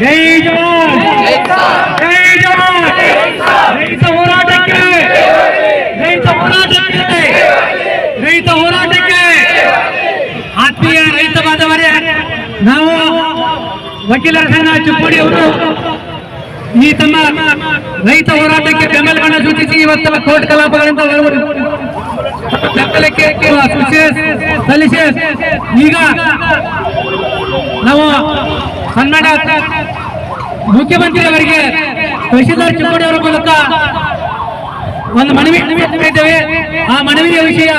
ಜೈ ಜವಾನ್! ಜೈ ಜವಾನ್! ರೈತ ಹೋರಾಟಕ್ಕೆ! ರೈತ ಹೋರಾಟಕ್ಕೆ! ರೈತ ಹೋರಾಟಕ್ಕೆ! ಆತ್ಮೀಯ ರೈತ ಬಾಂಧವರೇ ನಾವು ವಕೀಲರ ಸಂಘ ಚಿಕ್ಕೋಡಿ ಅವರು ಈ ತಮ್ಮ ರೈತ ಹೋರಾಟಕ್ಕೆ ಬೆಂಬಲವನ್ನು ಸೂಚಿಸಿ ಇವತ್ತು ಕೋರ್ಟ್ ಕಲಾಪಗಳಿಂದ ಬೆಂಬಲಕ್ಕೆ ಸಲ್ಲಿಸಿ. ಈಗ ನಾವು ಕನ್ನಡ ಮುಖ್ಯಮಂತ್ರಿಯವರಿಗೆ ತಹಶೀಲ್ದಾರ್ ಚಿಕ್ಕೋಡಿ ಅವರ ಮೂಲಕ ಒಂದು ಮನವಿ ಇದ್ದೇವೆ ಆ ಮನವಿಯ ವಿಷಯ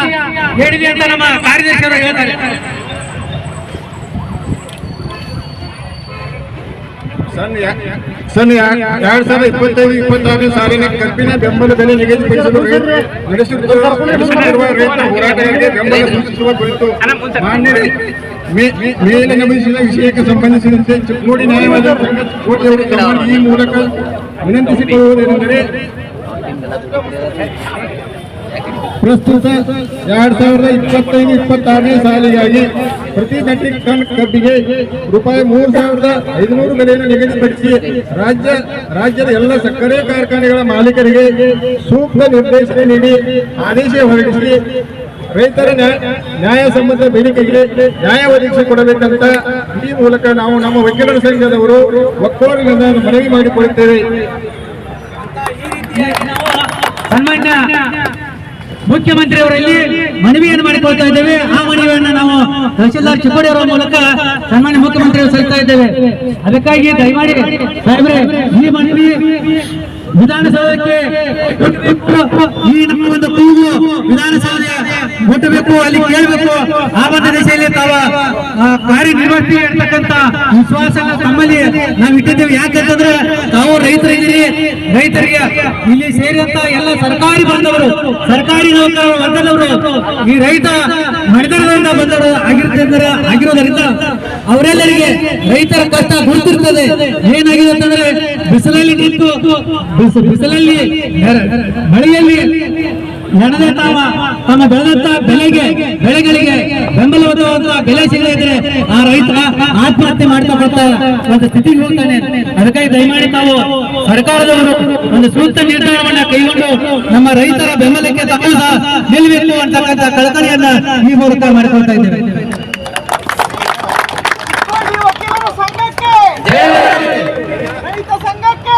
ಹೇಳಿದೆ ಅಂತ ನಮ್ಮ ಕಾರ್ಯದರ್ಶಿ ಅವರು ಹೇಳ್ತಾರೆ ಸನ್ ಎರಡ್ ಸಾವಿರದ ಇಪ್ಪತ್ತೈದು, ಇಪ್ಪತ್ತಾರನೇ ಸಾಲಿನ ಕಬ್ಬಿನ ಬೆಂಬಲ ಬೆಲೆ ನಿಗದಿಪಡಿಸಲು ನಡೆಸುತ್ತಿರುವ ರೈತ ಹೋರಾಟಗಾರರಿಗೆ ಬೆಂಬಲ ಸೂಚಿಸುವ ಕುರಿತು ಮಾನ್ಯ ಮೇಲೆ ನಮಿಸಿದ ವಿಷಯಕ್ಕೆ ಸಂಬಂಧಿಸಿದಂತೆ ಚಿಕ್ಕೋಡಿ ನ್ಯಾಯವಾದ ಈ ಮೂಲಕ ವಿನಂತಿಸಿಕೊಳ್ಳುವುದೇನೆಂದರೆ ಪ್ರಸ್ತುತ ಎರಡ್ ಸಾವಿರದ ಇಪ್ಪತ್ತೈದು, ಇಪ್ಪತ್ತಾರನೇ ಸಾಲಿಗಾಗಿ ಪ್ರತಿ ಮೆಟ್ರಿಕ್ ಟನ್ ಕಬ್ಬಿಗೆ ರೂಪಾಯಿ ಮೂರು ಸಾವಿರದ ಐದುನೂರು ಬೆಲೆಯನ್ನು ನಿಗದಿಪಡಿಸಿ ರಾಜ್ಯ, ರಾಜ್ಯದ ಎಲ್ಲ ಸಕ್ಕರೆ ಕಾರ್ಖಾನೆಗಳ ಮಾಲೀಕರಿಗೆ ಸೂಕ್ತ ನಿರ್ದೇಶನ ನೀಡಿ ಆದೇಶ ಹೊರಡಿಸಿ ರೈತರ ನ್ಯಾಯ- ನ್ಯಾಯಸಮ್ಮತ ಬೇಡಿಕೆಗೆ ನ್ಯಾಯ ಒದಗಿಸಿಕೊಡಬೇಕಂತ ಈ ಮೂಲಕ ನಾವು ನಮ್ಮ ವಕೀಲರ ಸಂಘದವರು ಒಕ್ಕೋರಿನಿಂದ ಮನವಿ ಮಾಡಿಕೊಳ್ಳುತ್ತೇವೆ. ಸನ್ಮಾನ್ಯ ಮುಖ್ಯಮಂತ್ರಿ ಅವರಲ್ಲಿ ಮನವಿಯನ್ನು ಮಾಡಿಕೊಳ್ತಾ ಇದ್ದೇವೆ. ಆ ಮನವಿಯನ್ನು ನಾವು ತಹಶೀಲ್ದಾರ್ ಚಿಕ್ಕೋಡಿ ಅವರ ಮೂಲಕ ಸನ್ಮಾನ್ಯ ಮುಖ್ಯಮಂತ್ರಿ ಸಲ್ಲಿಸ್ತಾ ಇದ್ದೇವೆ. ಅದಕ್ಕಾಗಿ ದಯಮಾಡಿ ಸಾಹೇಬ್ರೆ, ಈ ಮನವಿ ವಿಧಾನಸೌಧಕ್ಕೆ ಈ ನಮ್ಮ ಒಂದು ಕೂಗು ವಿಧಾನಸೌಧ ಮುಟ್ಟಬೇಕು ಅಲ್ಲಿ ಕೇಳಬೇಕು. ಆ ಒಂದು ದಿಶೆಯಲ್ಲಿ ತಾವ ಕಾರ್ಯನಿರ್ವಹಿಸಿ ಇರ್ತಕ್ಕಂತ ವಿಶ್ವಾಸ ತಮ್ಮಲ್ಲಿ ನಾವು ಇಟ್ಟಿದ್ದೇವೆ. ಯಾಕಂತಂದ್ರೆ ತಾವು ರೈತರಿದ್ದೀರಿ ರೈತರಿಗೆ ಇಲ್ಲಿ ಸೇರಿದಂತ ಎಲ್ಲ ಸರ್ಕಾರಿ ಬಂದವರು, ಸರ್ಕಾರಿ ವರ್ಗದವರು ಈ ರೈತ ಮಣಿತನದಿಂದ ಬಂದವರು ಆಗಿರ್ತಂದ್ರೆ ಆಗಿರೋದರಿಂದ ಅವರೆಲ್ಲರಿಗೆ ರೈತರ ಕಷ್ಟ ಗುರುತಿರ್ತದೆ. ಏನಾಗಿದೆ ಅಂತಂದ್ರೆ ಬಿಸಿಲಲ್ಲಿ ನಿಂತು, ಬಿಸಿ- ಬಿಸಿಲಲ್ಲಿ ಮಳೆಯಲ್ಲಿ ನಡೆದ ತಾವ. ತಮ್ಮ ಬೆಳೆದಂತ ಬೆಳೆಗೆ ಬೆಳೆಗಳಿಗೆ ಬೆಂಬಲವಾದ ಬೆಲೆ ಸಿಗದೇ ಇದ್ರೆ ಆ ರೈತ ಆತ್ಮಹತ್ಯೆ ಮಾಡ್ತಾ ಬರ್ತಾ ಒಂದು ಸ್ಥಿತಿ ಹೋಗ್ತಾನೆ. ಅದಕ್ಕಾಗಿ ದಯಮಾಡಿ ತಾವು ಸರ್ಕಾರದವರು ಒಂದು ಸೂಕ್ತ ನಿರ್ಧಾರವನ್ನ ಕೈಗೊಂಡು ನಮ್ಮ ರೈತರ ಬೆಂಬಲಕ್ಕೆ ತಕ್ಕಂತ ನಿಲ್ಬೇಕು ನಿಲ್ಲಬೇಕು ಅಂತಕ್ಕಂಥ ಕಳಕಳಿಯನ್ನ ಈ ಮೂಲಕ ಮಾಡಿಕೊಳ್ತಾ ಇದ್ದೇವೆ. ರೈತ ಸಂಘಕ್ಕೆ.